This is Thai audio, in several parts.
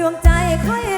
ดวงใจค่อย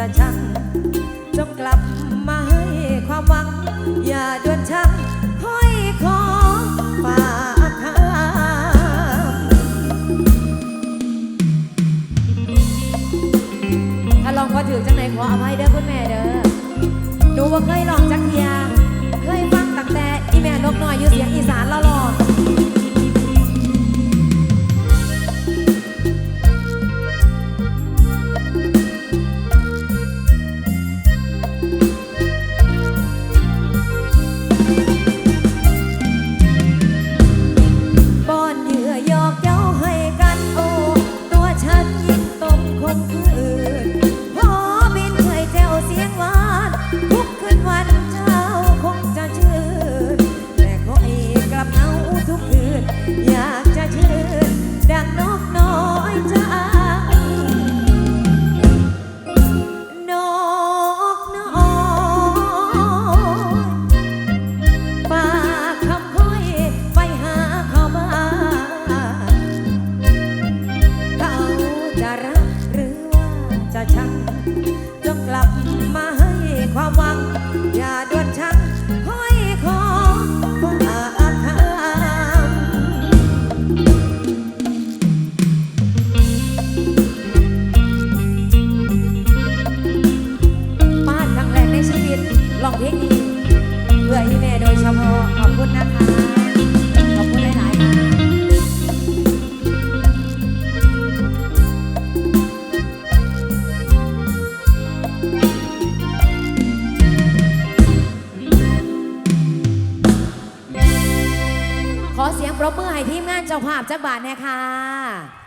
ว่าจะชังจงกลับมาให้ความหวัง อย่าด่วนชักห้อยคอฝากคำถ้าลองพอถือจังไหนขออภัยเด้อคุณแม่เด้อหนูว่าเคยลองจักเทียเคยฟังตั้งแต่อีแม่นกน้อยอยู่เสียงอีสานแล้วลอง อยากจะชื่นดังนกน้อยจังนกน้อยฝากคำคอยไปหาเขาบ้าเขาจะรักหรือว่าจะชัง บมือให้ทีมงานเจ้าภาพจักบาทแน่ค่ะ